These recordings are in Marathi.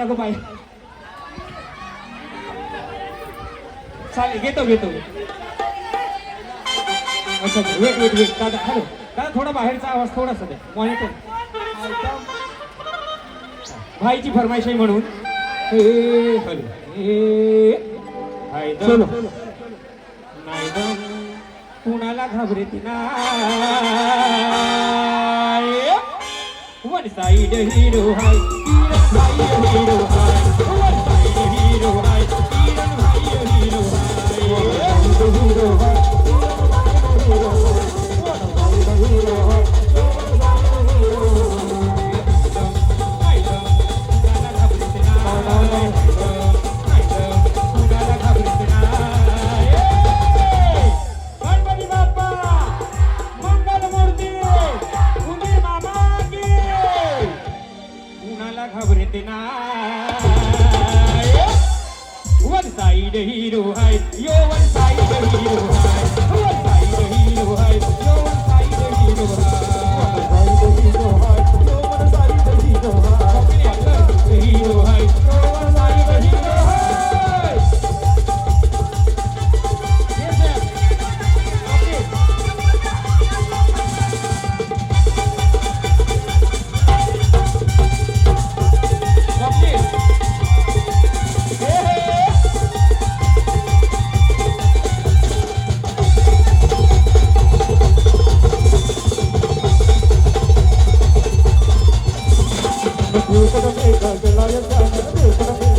अगं बाई. चालेल घेतो घेतो. अच्छा वेट वेट वेट दादा हॅलो दादा थोडा बाहेरचा आवाज थोडासा द्या. मॉनिटर भाईची फरमाईश आहे म्हणून हे हॅलो हे. नाही. कुणाला घाबरती नाही one side hero high hero high घाबरते नाही one side hero high yo one side You could have made a lion, you. could have made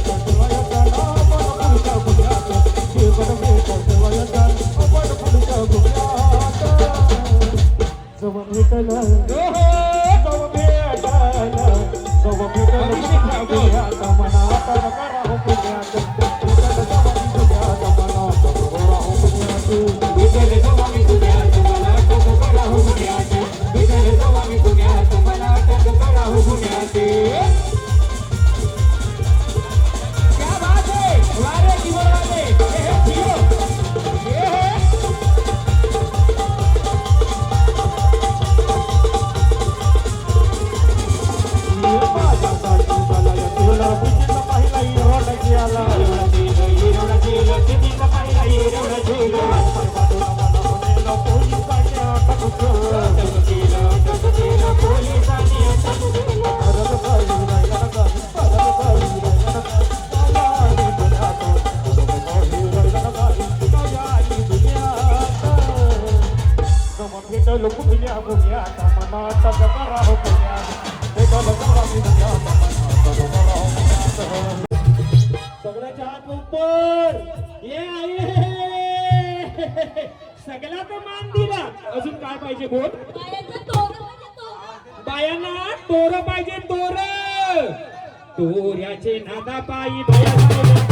सगळ्याच्या हात ऊपर। ये आहे सगळ्या तर मान दिला। अजून काय पाहिजे बोल? बायांना तोर पाहिजे तोर. तोऱ्याचे नादा पायी बाया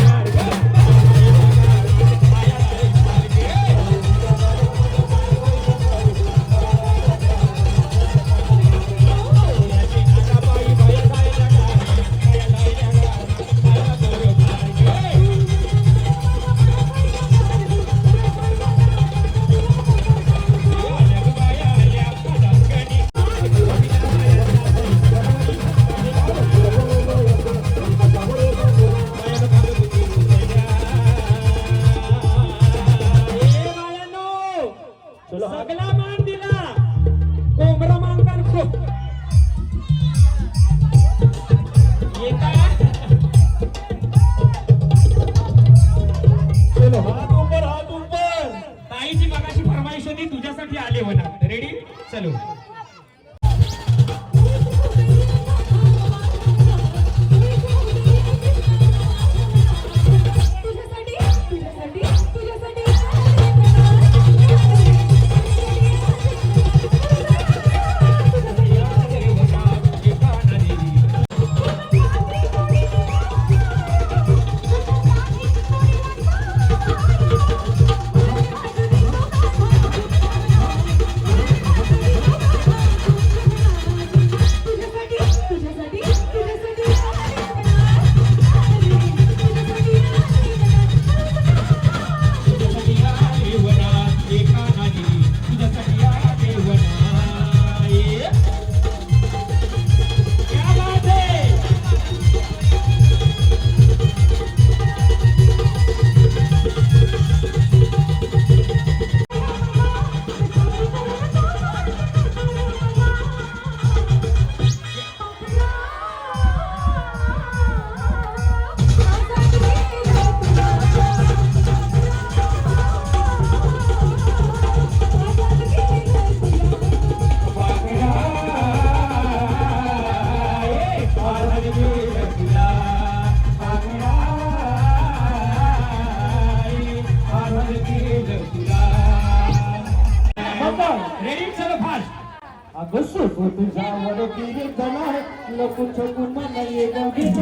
লকুন ছকুন মানাইয়ে গঙ্গিত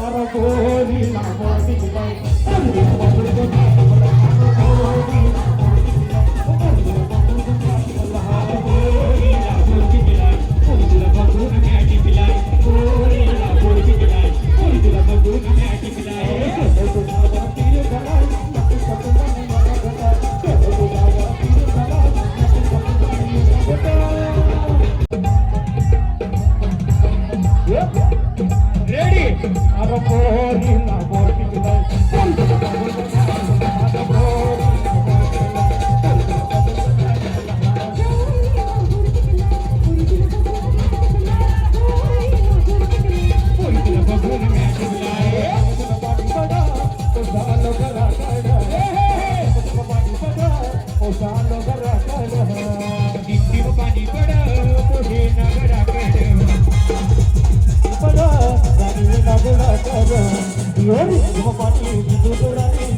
আর বলি না বলি না ready You're a funny, you're.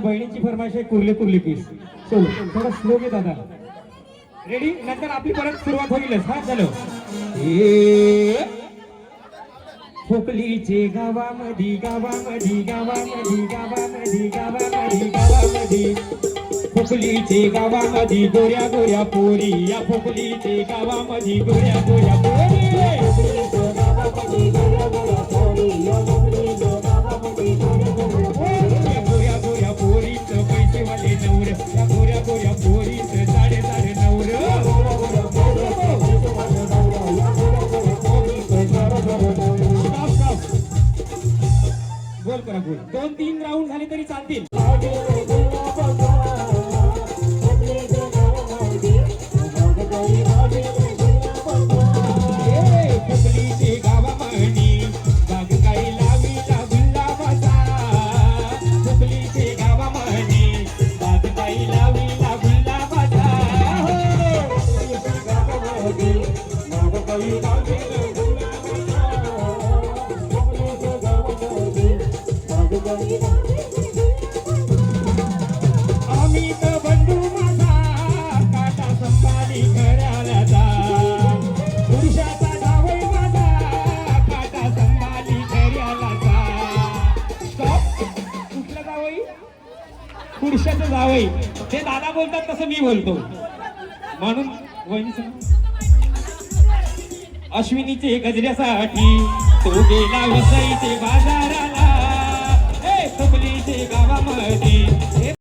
माझ्या बहिणीची फरमाईश आहे कुर्ले कुर्ली पीस चलो थोडा स्लो घे दादा. रेडी नंतर आपली परत सुरुवात होईलच. हा चलो. ए खोकलीचे गावामधी गावामधी गावामधी गावामधी गावामधी गावामधी. खोकलीचे गावामधी गोऱ्या गोऱ्या पोरी. या खोकलीचे गावामधी गोऱ्या गोऱ्या पोरी. करा गोल. दोन तीन राऊंड झाले तरी चालतील. पुरुषाचं जावई ते दादा बोलतात तसं मी बोलतो. म्हणून अश्विनीचे गजऱ्यासाठी तो गेला वसईचे बाजारात. हरी